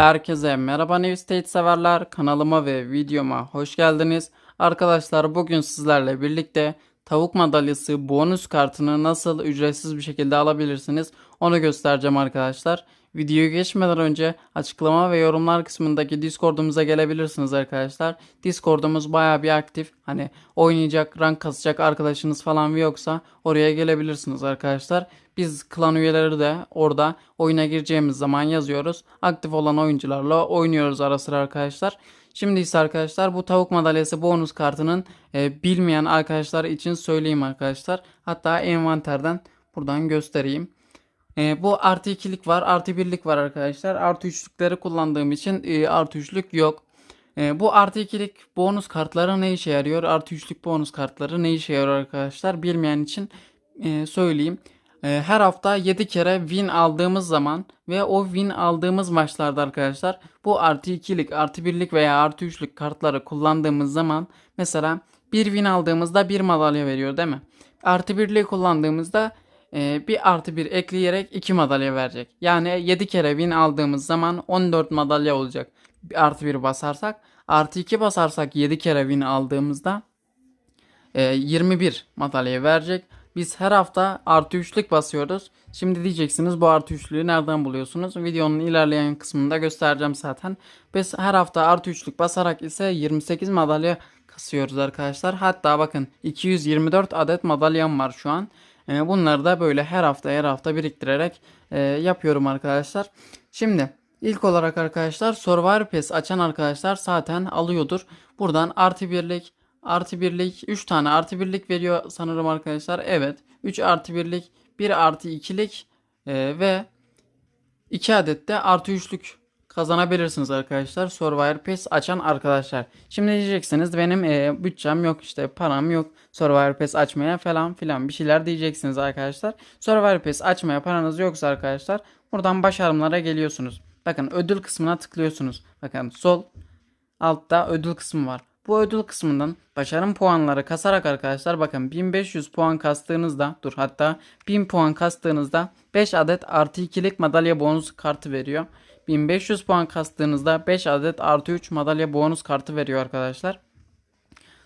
Herkese merhaba New State severler. Kanalıma ve videoma hoş geldiniz. Arkadaşlar bugün sizlerle birlikte tavuk madalyası bonus kartını nasıl ücretsiz bir şekilde alabilirsiniz onu göstereceğim arkadaşlar. Videoya geçmeden önce açıklama ve yorumlar kısmındaki Discord'umuza gelebilirsiniz arkadaşlar. Discord'umuz baya bir aktif. Hani oynayacak, rank kasacak arkadaşınız falan yoksa oraya gelebilirsiniz arkadaşlar. Biz klan üyeleri de orada oyuna gireceğimiz zaman yazıyoruz. Aktif olan oyuncularla oynuyoruz ara sıra arkadaşlar. Şimdi ise arkadaşlar bu tavuk madalyası bonus kartının e, bilmeyen arkadaşlar için söyleyeyim arkadaşlar. Hatta envanterden buradan göstereyim. E, bu artı ikilik var, artı birlik var arkadaşlar. Artı üçlükleri kullandığım için e, artı üçlük yok. E, bu artı ikilik bonus kartları ne işe yarıyor? Artı üçlük bonus kartları ne işe yarıyor arkadaşlar? Bilmeyen için e, söyleyeyim. E, her hafta 7 kere win aldığımız zaman ve o win aldığımız maçlarda arkadaşlar bu artı ikilik, artı birlik veya artı üçlük kartları kullandığımız zaman mesela bir win aldığımızda bir madalya veriyor değil mi? Artı birliği kullandığımızda e, bir artı bir ekleyerek 2 madalya verecek. Yani 7 kere win aldığımız zaman 14 madalya olacak. Bir artı 1 basarsak artı 2 basarsak 7 kere win aldığımızda e, 21 madalya verecek. Biz her hafta artı üçlük basıyoruz. Şimdi diyeceksiniz bu artı üçlüğü nereden buluyorsunuz? Videonun ilerleyen kısmında göstereceğim zaten. Biz her hafta artı üçlük basarak ise 28 madalya kasıyoruz arkadaşlar. Hatta bakın 224 adet madalyam var şu an. E, bunları da böyle her hafta her hafta biriktirerek e, yapıyorum arkadaşlar. Şimdi ilk olarak arkadaşlar Survivor Pass açan arkadaşlar zaten alıyordur. Buradan artı birlik artı birlik 3 tane artı birlik veriyor sanırım arkadaşlar. Evet 3 artı birlik 1 artı ikilik e, ve 2 adet de artı üçlük kazanabilirsiniz arkadaşlar. Survivor Pass açan arkadaşlar. Şimdi diyeceksiniz benim e, bütçem yok işte param yok Survivor Pass açmaya falan filan bir şeyler diyeceksiniz arkadaşlar. Survivor Pass açmaya paranız yoksa arkadaşlar buradan başarımlara geliyorsunuz. Bakın ödül kısmına tıklıyorsunuz. Bakın sol altta ödül kısmı var. Bu ödül kısmından başarım puanları kasarak arkadaşlar bakın 1500 puan kastığınızda dur hatta 1000 puan kastığınızda 5 adet artı 2'lik madalya bonus kartı veriyor. 1500 puan kastığınızda 5 adet artı 3 madalya bonus kartı veriyor arkadaşlar.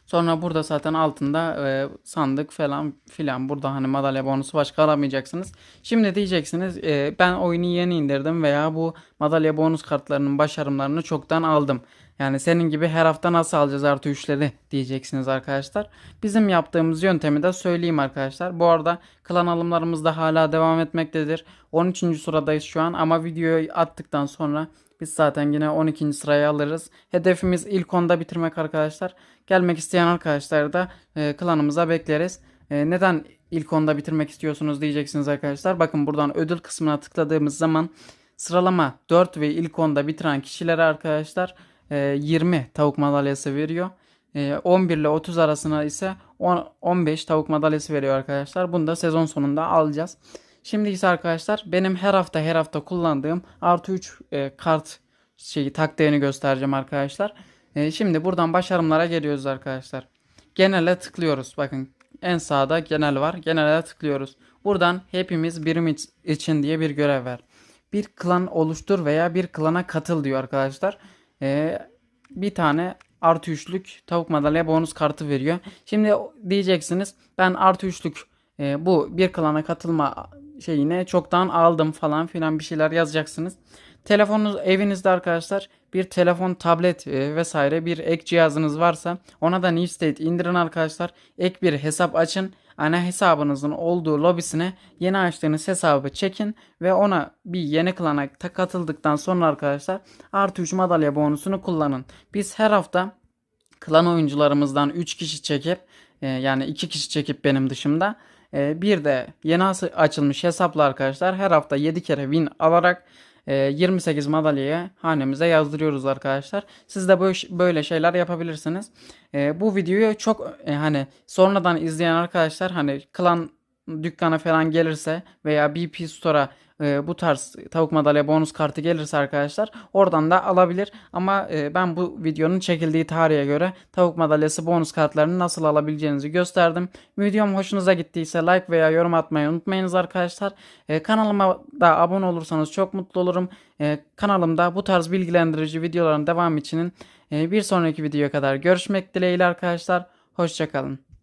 Sonra burada zaten altında e, sandık falan filan burada hani madalya bonusu başka alamayacaksınız. Şimdi diyeceksiniz e, ben oyunu yeni indirdim veya bu madalya bonus kartlarının başarımlarını çoktan aldım. Yani senin gibi her hafta nasıl alacağız artı üçleri diyeceksiniz arkadaşlar. Bizim yaptığımız yöntemi de söyleyeyim arkadaşlar. Bu arada klan alımlarımız da hala devam etmektedir. 13. sıradayız şu an ama videoyu attıktan sonra biz zaten yine 12. sıraya alırız. Hedefimiz ilk onda bitirmek arkadaşlar. Gelmek isteyen arkadaşlar da e, klanımıza bekleriz. E, neden ilk onda bitirmek istiyorsunuz diyeceksiniz arkadaşlar. Bakın buradan ödül kısmına tıkladığımız zaman sıralama 4 ve ilk onda bitiren kişilere arkadaşlar 20 tavuk madalyası veriyor. 11 ile 30 arasına ise 10, 15 tavuk madalyası veriyor arkadaşlar. Bunu da sezon sonunda alacağız. Şimdi ise arkadaşlar benim her hafta her hafta kullandığım artı 3 e, kart şeyi taktiğini göstereceğim arkadaşlar. E, şimdi buradan başarımlara geliyoruz arkadaşlar. Genele tıklıyoruz. Bakın en sağda genel var. Genele tıklıyoruz. Buradan hepimiz birim için diye bir görev var. Bir klan oluştur veya bir klana katıl diyor arkadaşlar. E, bir tane artı üçlük tavuk madalya bonus kartı veriyor. Şimdi diyeceksiniz ben artı üçlük e, bu bir klana katılma şeyine çoktan aldım falan filan bir şeyler yazacaksınız. Telefonunuz evinizde arkadaşlar bir telefon, tablet e, vesaire bir ek cihazınız varsa ona da New State indirin arkadaşlar. Ek bir hesap açın. Ana hesabınızın olduğu lobisine yeni açtığınız hesabı çekin ve ona bir yeni klana katıldıktan sonra arkadaşlar artı 3 madalya bonusunu kullanın. Biz her hafta klan oyuncularımızdan 3 kişi çekip e, yani 2 kişi çekip benim dışımda bir de yeni açılmış hesapla arkadaşlar her hafta 7 kere win alarak 28 madalyaya hanemize yazdırıyoruz arkadaşlar. Siz de böyle şeyler yapabilirsiniz. Bu videoyu çok hani sonradan izleyen arkadaşlar hani klan dükkana falan gelirse veya BP Store'a e, bu tarz tavuk madalya bonus kartı gelirse arkadaşlar oradan da alabilir. Ama e, ben bu videonun çekildiği tarihe göre tavuk madalyası bonus kartlarını nasıl alabileceğinizi gösterdim. Videom hoşunuza gittiyse like veya yorum atmayı unutmayınız arkadaşlar. E, kanalıma da abone olursanız çok mutlu olurum. E, kanalımda bu tarz bilgilendirici videoların devam için e, bir sonraki videoya kadar görüşmek dileğiyle arkadaşlar. Hoşçakalın.